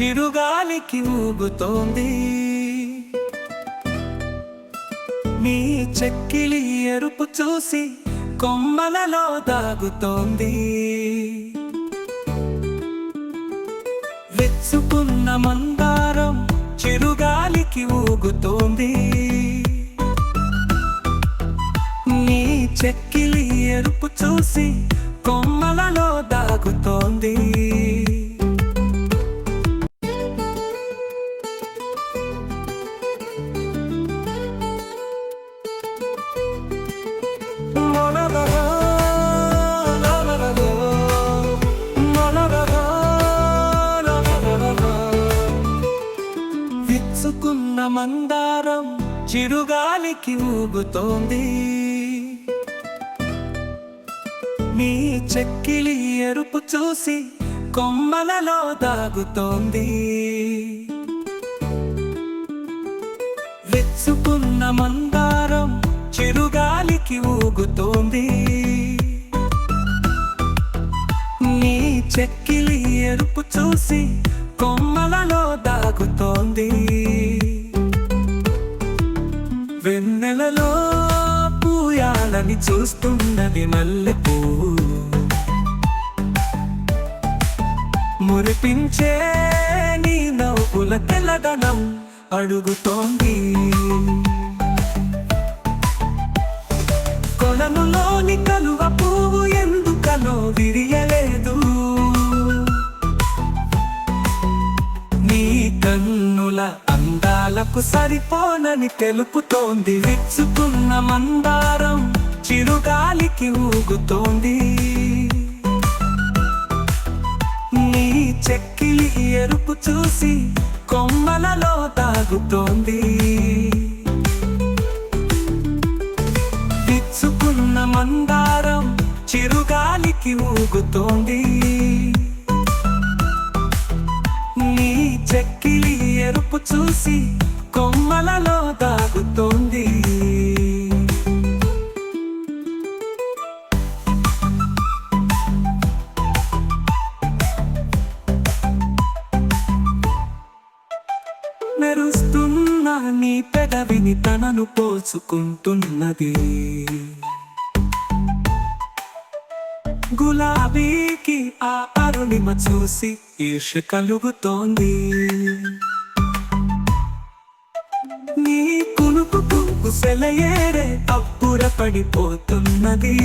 చిరుగాలికి ఊగుతోంది. మీ చెక్కిలి ఎరుపు చూసి కొమ్మలలో దాగుతోంది. వెచ్చుకున్న మందారం చిరుగాలికి ఊగుతోంది. మీ చెక్కిలి ఎరుపు చూసి చిరుగాలికి ఊగుతోంది. నీ చెక్కిలి ఎరుపు చూసి కొమ్మలలో దాగుతోంది. వెచ్చుకున్న మందారం చిరుగాలికి ఊగుతోంది. నీ చెక్కిలి ఎరుపు చూసి కొమ్మలలో దాగుతోంది. పూయాలని చూస్తున్నది మల్లెపూ. మురిపించే నీ నవ్వుల తెల్లదనం అడుగుతోంది. కొలనులోని కలువ పువ్వు ఎందుకనో విరియలేదు. నీ కన్నుల అందాలకు సరిపోనని తెలుపుతోంది. విచ్చుకున్న మందారం చిరుగాలికి ఊగుతోంది. నీ చెక్కిలి ఎరుపు చూసి కొమ్మలలో తాగుతోంది. విచ్చుకున్న మందారం చిరుగాలికి ఊగుతోంది. నీ చెక్కిలి ఎరుపు చూసి పెదవిని పోసుకుంటున్నది. గులాబీకి ఆ అరుణిమ చూసి ఈర్ష కలుగుతోంది. నీ కునుకు కుక్కు సెలయేరే అప్పుర పడిపోతున్నది.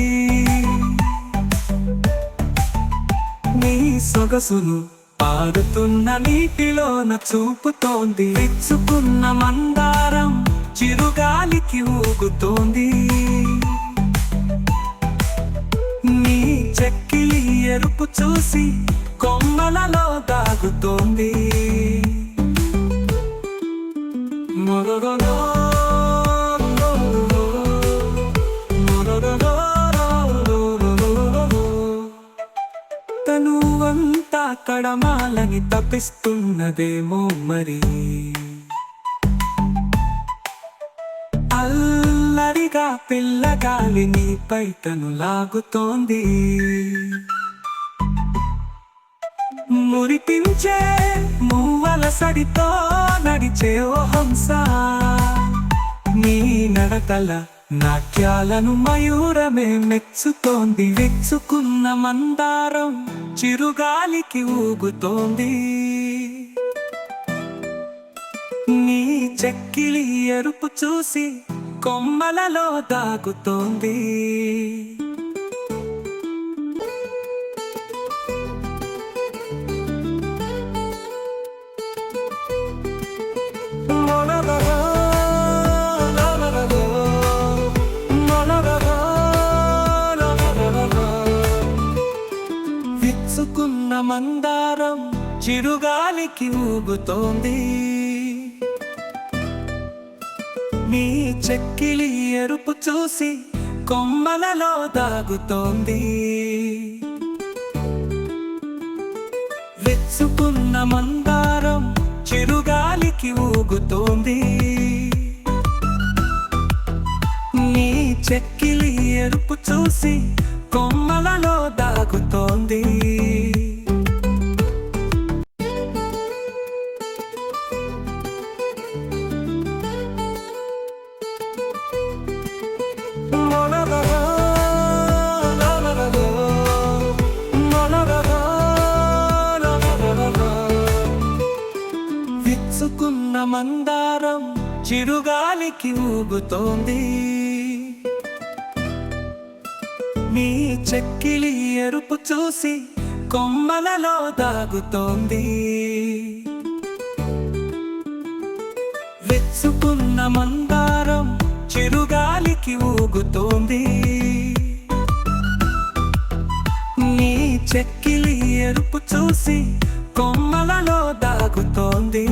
నీ సొగసును పారుతున్న నీటిలోన చూపుతోంది. విచ్చుకున్న మందారం చిరుగాలికి ఊగుతోంది. నీ చెక్కిలి ఎరుపు చూసి కొమ్మలలో దాగుతోంది. మొరగలో తను అంతా కడమాలని తప్పిస్తున్నదేమో మరి. పిల్లగాలి నీపై తను లాగుతోంది. మురిపించే మువ్వల సడితో నడిచే ఓ హంస. నీ నడకల నాట్యాలను మయూరమే మెచ్చుతోంది. విచ్చుకున్న మందారం చిరుగాలికి ఊగుతోంది. నీ చెక్కిలి ఎరుపు చూసి కొమ్మలలో దాగుతోంది. విచ్చుకున్న మందారం చిరుగాలికి ఊగుతోంది. నీ చెక్కిలి ఎరుపు చూసి కొమ్మలలో దాగుతోంది. వెచ్చుకున్న మందారం చిరుగాలికి ఊగుతోంది. నీ చెక్కిలి ఎరుపు చూసి మందారం చిరుగాలికి ఊగుతోంది. మీ చెక్కిలి ఎరుపు చూసి కొమ్మలలో దాగుతోంది. వెచ్చుకున్న మందారం చిరుగాలికి ఊగుతోంది. నీ చెక్కిలి ఎరుపు చూసి కొమ్మలలో దాగుతోంది.